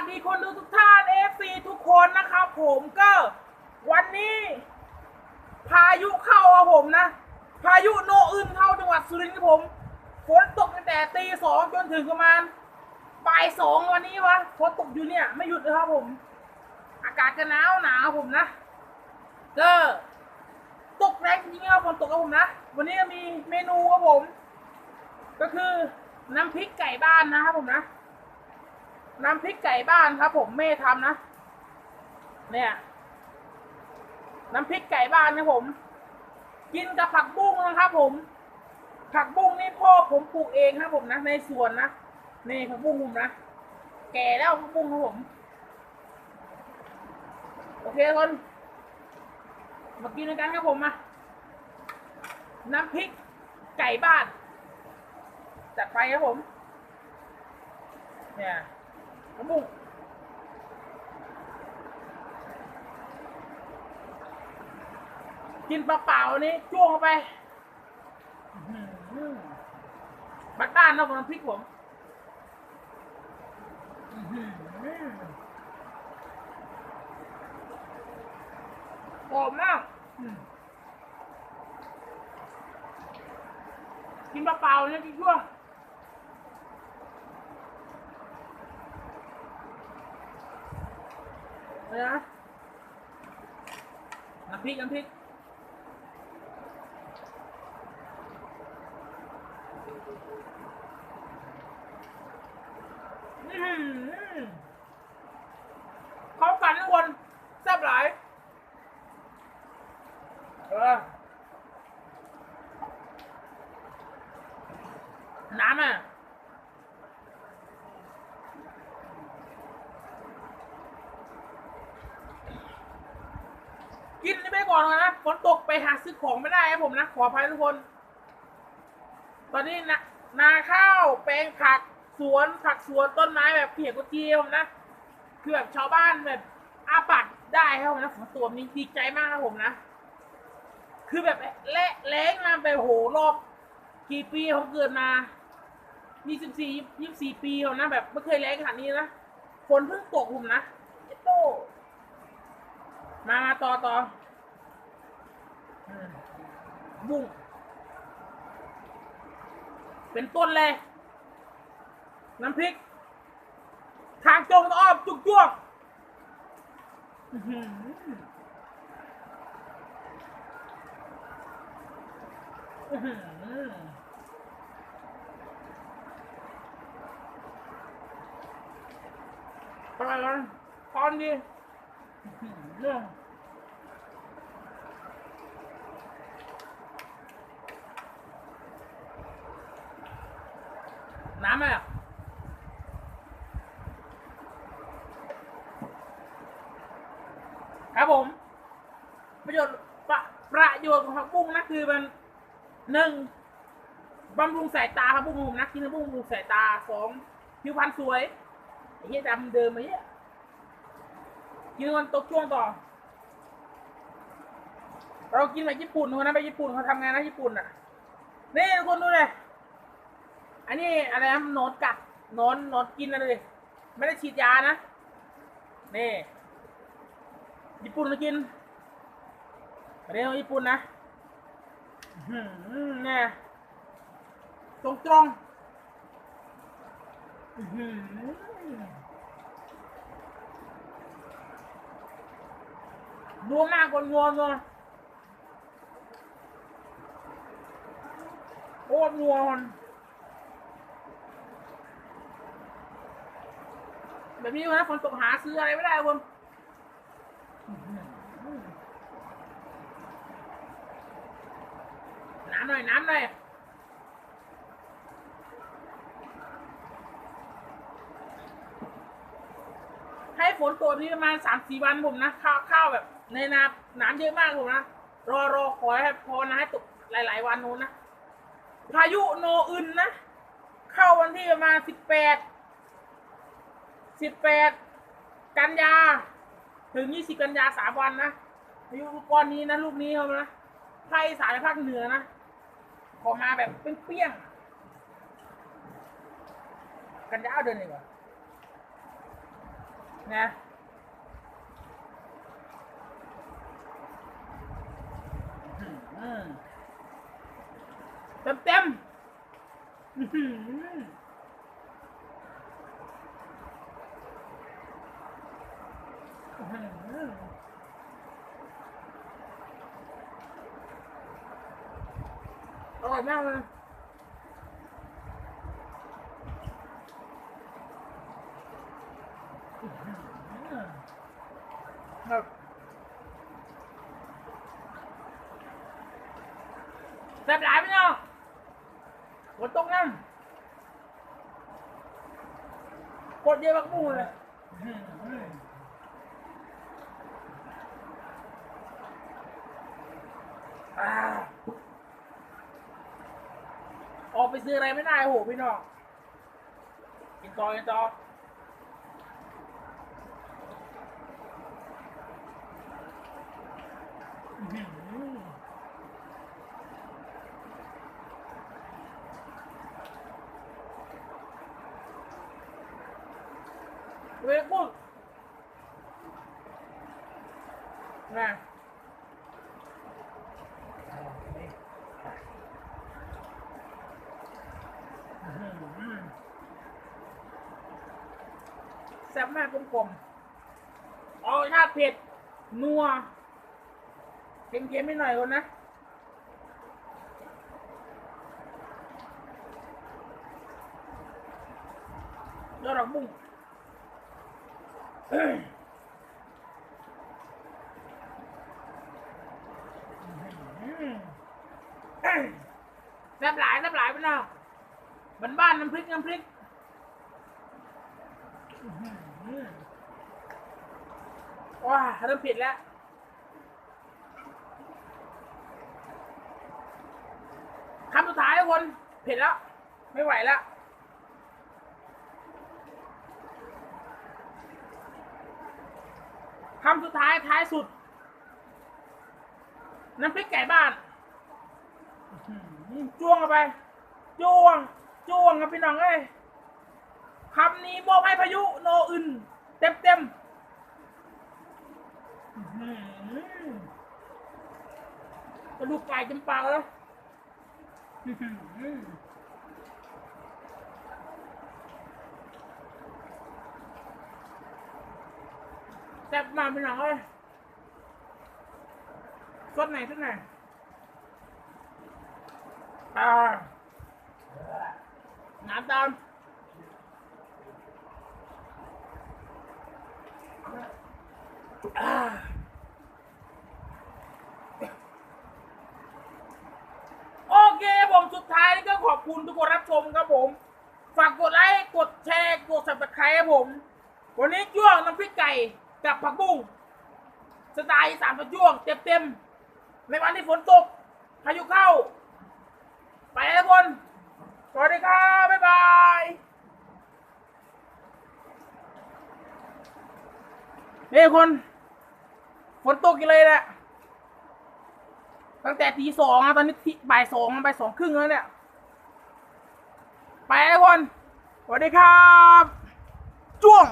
วัสดีคนดูทุกท่าน FC ทุกคนนะครับผมก็วันนี้ พายุเข้าครับผมนะ พายุโนอึนเข้าจังหวัดสุรินทร์ครับผม ฝนตกตั้งแต่ตีสองจนถึงประมาณบ่ายสองวันนี้วะฝนตกอยู่เนี่ยไม่หยุดเลยครับผม อากาศก็หนาวหนาวผมนะก็ตกแรงจริงๆครับฝนตกครับผมนะ วันนี้มีเมนูครับผม ก็คือน้ำพริกไก่บ้านนะครับผมนะ น้ำพริกไก่บ้านครับ ผมแม่ทำนะ เนี่ย น้ำพริกไก่บ้านนะผม กินกับผักบุ้งนะครับผม ผักบุ้งนี่พ่อผมปลูกเองครับผมนะ ในสวนนะนี่ผักบุ้งผมนะแก่แล้วผักบุ้งครับผม โอเคทุกคนมากินด้วยกันครับผมมาน้ำพริกไก่บ้าน จัดไปครับผม เนี่ย กบุ้งกินเปล่านี่จ้วงเข้าไปบ้านบ้านนาะผมน้ำพริกผมหอมมากอืมกินเปล่าเนี่ยกินช่วงเอะไร นะน้ำพริกน้ำพริกเขากันทุกคนแซ่บหลายเออน้ำอะกินนี่ไม่ก่อ นเลยนะฝนตกไปหาซื้อของไม่ได้ครับผมนะ ขออภัยทุกคน ตอนนี้นะนาข้าวแปลงผักสวนผักสวนต้นไม้แบบเขียวกระเจียวนะคือแบบชาวบ้านแบบอาปัดได้ครับผมนะฝนตกนี้ดีใจมากครับผมนะ คือแบบแล้แล้งมาไปโหรอบกี่ปีผมเกิดมายี่สิบสี่ยี่สิบสี่ปีแล้วนะแบบไม่เคยแล้งขนาดนี้นะฝนเพิ่งตกผมนะเอโตมามาต่อต่อ บุ้งเป็นต้นเลย น้ำพริก ทางจงอ้อมจุกจ้วงอือหืออือหือไปกันตอนดีอื้อหือน้ำไหมอะครับผม ประโยชน์ประประโยชน์ของผักบุ้งนะคือมันหนึ่งบำรุงสายตาครับบุ้งผมนะกินแล้วบุ้งบำรุงสายตาสองผิวพรรณสวยไอ้เหี้ยดำเดิมไอ้เหี้ยกินวันตกช่วงต่อ เรากินแบบญี่ปุ่นคนนั้นไปญี่ปุ่นเขาทำงานนะญี่ปุ่นอะ นี่ทุกคนดูเลย อันนี้อะไรนะหนอนกัดนอนนอนกินอะไรเลยไม่ได้ฉีดยานะ นี่ญี่ปุ่นมากินประเดี๋ยวญี่ปุ่นนะอื้อหือเนี่ยตรงตรงๆอื้อหือนัวมากกว่านัวนัวโอ้นัวมัน แบบนี้นะคนตกหาซื้ออะไรไม่ได้คนน้ำหน่อยน้ำหน่อยให้ฝนตกนี่ประมาณสามสี่วันผมนะข้าวข้าวแบบ ในนาน้ำเยอะมากผมนะรอรอขอให้พอนะให้ตกหลาย ๆ วันนู้นนะพายุโนอึนนะ เข้าวันที่ประมาณสิบแปด สิบแปดกันยา ถึงยี่สิบกันยาสามวันนะพายุลูกก้อนนี้นะลูกนี้เขานะภาคอีสานและภาคเหนือนะขอมาแบบเปี้ยงๆกันยาวเดินเลยว่ะนะเต็มเต็ม ๆอื้อหืออื้อหืออร่อยมากเลย ครับแซ่บหลายไหมเนาะกดตรงนั้นกดเย ออกไปซื้ออะไรไม่ได้โหพี่น้องกินต่อกินต่อเวกุดนะ แซ่บมากกลมๆเอาชาติเผ็ดนัวเค็มๆไม่หน่อยก่อนนะยอดดอกบุ้งแซ่บหลายแซ่บหลายไปแล้วบ้านบ้านน้ำพริกน้ำพริก ว้าเริ่มผิดแล้ว คำสุดท้ายทุกคนผ็ดแล้ว ไม่ไหวแล้ว คำสุดท้ายท้ายสุด น้ำพริกไก่บ้านจ้วงเข้าไป จ้วง จ้วงครับพี่น้องเอ้ยคำนี้มอบให้พายุโนอื่นเต็มเต็ม กระดูกไก่เต็มปาแล้วแซ่บมากพี่น้องเอ้ยสดไหนสดไหนอ่าน้ำตามอ่าโอเคผม สุดท้ายนี่ก็ขอบคุณทุกคนรับชมครับผม ฝากกดไลค์ กดแชร์ กดสับสไครต์ครับผม วันนี้จ้วงน้ำพริกไก่กับผักบุ้งสไตล์สามประจ้วงเต็มๆ ในวันที่ฝนตกพายุเข้า ไปแล้วทุกคน สวัสดีครับ บ๊ายบายนี่คน ฝนตกกี่เลยแหละ ตั้งแต่ตีสองอะตอนนี้ที่บ่ายสองบ่ายสองครึ่งแล้วเนี่ย ไปแล้วทุกคนสวัสดีครับ จ้วง